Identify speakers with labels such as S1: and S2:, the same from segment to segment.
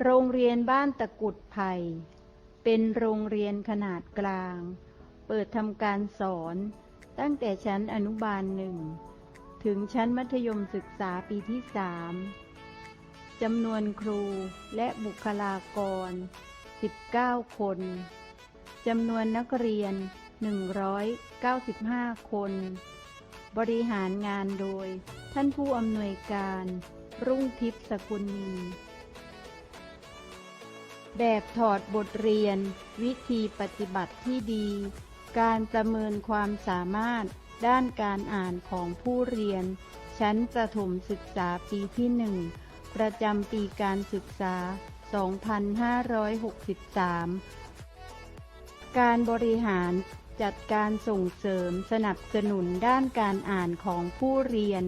S1: โรงเรียนบ้านตะกุดไผ่เป็นโรงเรียนขนาดกลาง เปิดทำการสอนตั้งแต่ชั้นอนุบาลหนึ่ง ถึงชั้นมัธยมศึกษาปีที่สามจำนวนครูและบุคลากร 19 คนจำนวนนักเรียน 195 คน บริหารงานโดย ท่านผู้อำนวยการ รุ่งทิพย์สกุลนี แบบถอดบทเรียน วิธีปฏิบัติที่ดี การประเมินความสามารถด้านการอ่านของผู้เรียน ชั้นประถมศึกษาปีที่หนึ่งประจำปีการศึกษา 2563 การบริหารจัดการส่งเสริมสนับสนุนด้านการอ่านของผู้เรียน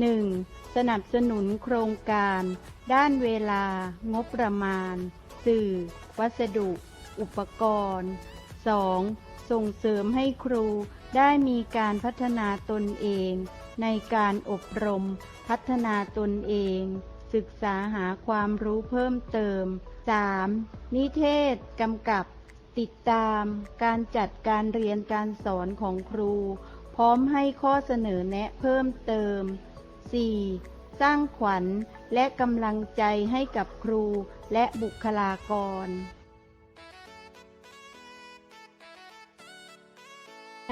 S1: 1. สนับสนุนโครงการ ด้านเวลา งบประมาณ สื่อ วัสดุ อุปกรณ์ 2. ส่งเสริมให้ครูได้มีการพัฒนาตนเอง ในการอบรม พัฒนาตนเอง ศึกษาหาความรู้เพิ่มเติม 3. นิเทศกำกับ ติดตาม การจัดการเรียนการสอนของครู พร้อมให้ข้อเสนอแนะเพิ่มเติม 4. สร้างขวัญและกำลังใจให้กับครูและบุคลากร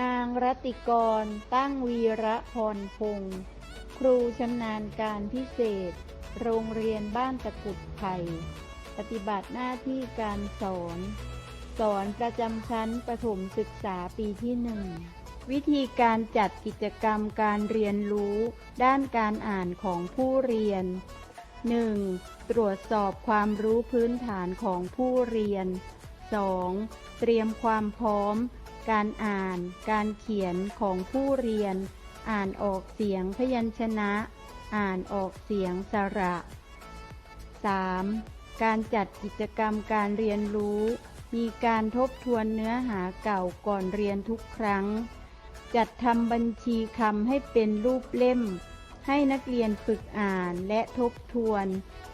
S1: นางรัตติกรตั้งวีระพรพงศ์ครูชำนาญการพิเศษ โรงเรียนบ้านตะกุดไผ่ปฏิบัติหน้าที่การสอน สอนประจำชั้นประถมศึกษาปีที่หนึ่ง วิธีการจัดกิจกรรมการเรียนรู้ ด้านการอ่านของผู้เรียน 1. ตรวจสอบความรู้พื้นฐานของผู้เรียน 2. เตรียมความพร้อม การอ่าน การเขียนของผู้เรียน อ่านออกเสียงพยัญชนะ อ่านออกเสียงสระ 3. การจัดกิจกรรมการเรียนรู้ มีการทบทวนเนื้อหาเก่าก่อนเรียนทุกครั้ง จัดทำบัญชีคำให้เป็นรูปเล่ม ให้นักเรียนฝึกอ่านและทบทวน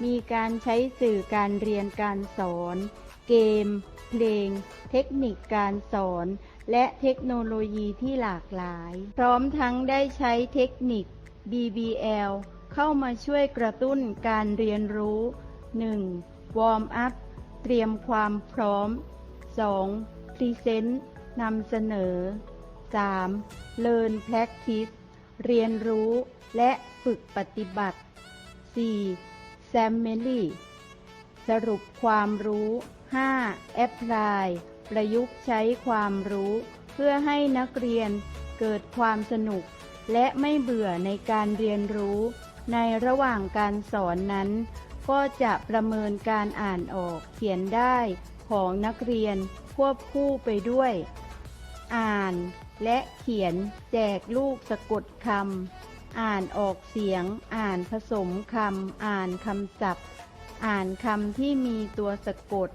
S1: มีการใช้สื่อการเรียนการสอน เกม เพลง เทคนิคการสอน และเทคโนโลยีที่หลากหลาย พร้อมทั้งได้ใช้เทคนิค BBL เข้ามาช่วยกระตุ้นการเรียนรู้ 1. วอร์มอัพ เตรียมความพร้อม 2. พรีเซนต์นำเสนอ 3. Learn Practice เรียนรู้และฝึกปฏิบัติ 4. Summary สรุปความรู้ 5. Apply ประยุกต์ใช้ความรู้ เพื่อให้นักเรียนเกิดความสนุก และไม่เบื่อในการเรียนรู้ ในระหว่างการสอนนั้น ก็จะประเมินการอ่านออกเขียนได้ของนักเรียนควบคู่ไปด้วย อ่าน และเขียนแจกลูกสะกดคำ อ่านออกเสียง อ่านผสมคำ อ่านคำศัพท์ อ่านคำที่มีตัวสะกด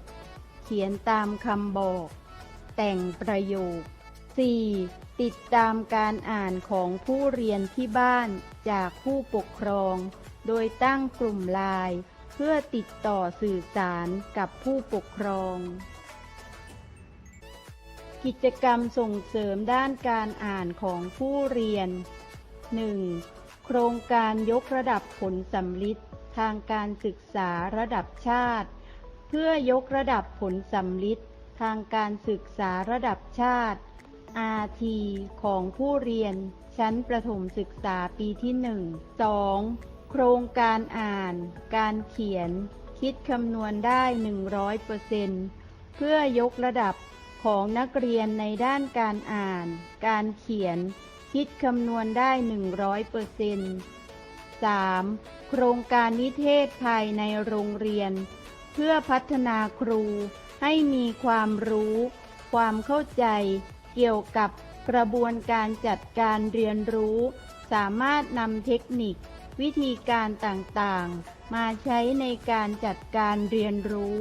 S1: เขียนตามคำบอก แต่งประโยค 4. ติดตามการอ่านของผู้เรียนที่บ้านจากผู้ปกครอง โดยตั้งกลุ่มไลน์เพื่อติดต่อสื่อสารกับผู้ปกครอง กิจกรรมส่งเสริมด้านการอ่านของผู้เรียน 1. โครงการยกระดับผลสำลิดทางการศึกษาระดับชาติ เพื่อยกระดับผลสำลิดทางการศึกษาระดับชาติ RT ของผู้เรียน ชั้นประถมศึกษาปีที่ 1 2. โครงการอ่าน การเขียน คิดคำนวณได้ 100%เพื่อยกระดับ ของนักเรียนในด้านการอ่าน การเขียน คิดคำนวณได้ 100% 3. โครงการนิเทศภายในโรงเรียน เพื่อพัฒนาครูให้มีความรู้ ความเข้าใจ เกี่ยวกับกระบวนการจัดการเรียนรู้ สามารถนำเทคนิค วิธีการต่างๆ มาใช้ในการจัดการเรียนรู้